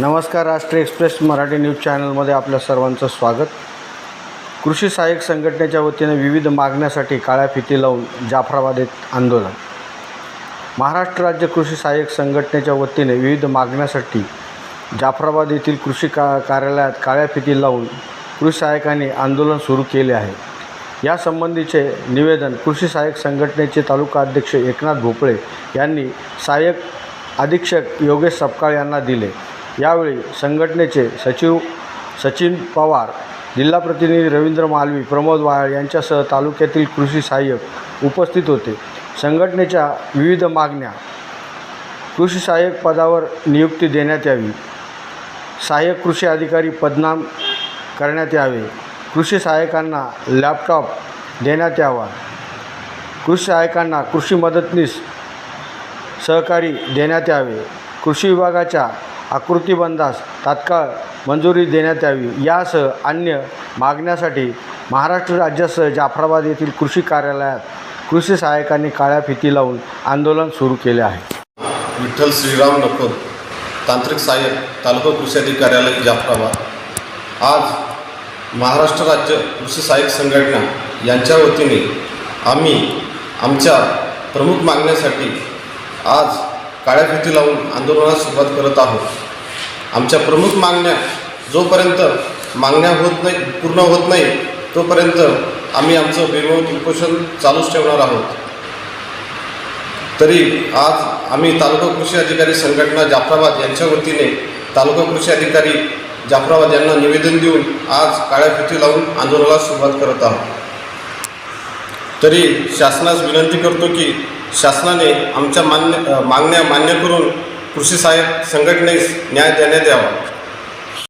नमस्कार राष्ट्रीय express Marathi news चॅनलमध्ये आपल्या सर्वांचं स्वागत. कृषी सहाय्यक संघटनेच्या वतीने विविध मागण्यासाठी काळ्या फिती लावून जाफराबाद आंदोलन. महाराष्ट्र राज्य कृषी सहाय्यक संघटनेच्या वतीने विविध मागण्यासाठी जाफराबाद येथील कृषी का कार्यालयात काळ्या फिती लावून कृषी सहाय्यकांनी आंदोलन सुरू केले आहे. यासंबंधीचे निवेदन कृषी सहाय्यक संघटनेचे तालुका अध्यक्ष एकनाथ भोपळे यांनी सहाय्यक अधीक्षक योगेश सपकाळ यांना दिले. यावेळी संघटनेचे सचिव सचिन पवार जिल्हा प्रतिनिधी रवींद्र मालवी प्रमोद वाळ यांच्यासह तालुक्यातील कृषी सहाय्यक उपस्थित होते. संघटनेच्या विविध मागण्या कृषी सहाय्यक पदावर नियुक्ती देण्यात यावी. सहाय्यक कृषी अधिकारी पदनाम करण्यात यावे. कृषी सहाय्यकांना लॅपटॉप देण्यात यावा. कृषी सहाय्यकांना कृषी मदतनीस सहकारी देण्यात यावे. कृषी विभागाच्या आकृतिबंधास तात्काळ मंजुरी देण्यात यावी. यासह अन्य मागण्यासाठी महाराष्ट्र राज्यासह जाफराबाद येथील कृषी कार्यालयात कृषी सहाय्यकांनी काळ्या फिती लावून आंदोलन सुरू केले आहे. विठ्ठल श्रीराम नकोर तांत्रिक सहाय्यक तालुका कृषी अधिकार्यालय कार्यालय जाफराबाद. आज महाराष्ट्र राज्य कृषी सहाय्यक संघटना यांच्या वतीने आम्ही आमच्या प्रमुख मागण्यासाठी आज काळ्या फिती लावून आंदोलनास सुरुवात करत आहोत. आमच्या प्रमुख मागण्या जोपर्यंत मागण्या होत नाही पूर्ण होत नाही तोपर्यंत आम्ही आमचं बेमोत उपोषण चालूच ठेवणार आहोत. तरी आज आम्ही तालुका कृषी अधिकारी संघटना जाफराबाद यांच्या वतीने तालुका कृषी अधिकारी जाफराबाद यांना निवेदन देऊन आज काळ्या फिती लावून आंदोलनाला सुरुवात करत आहोत. तरी शासनास विनंती करतो की शासनाने आमच्या मान्य मागण्या मान्य करून कृषी सहाय्यक संघटनेस न्याय देण्यात यावा.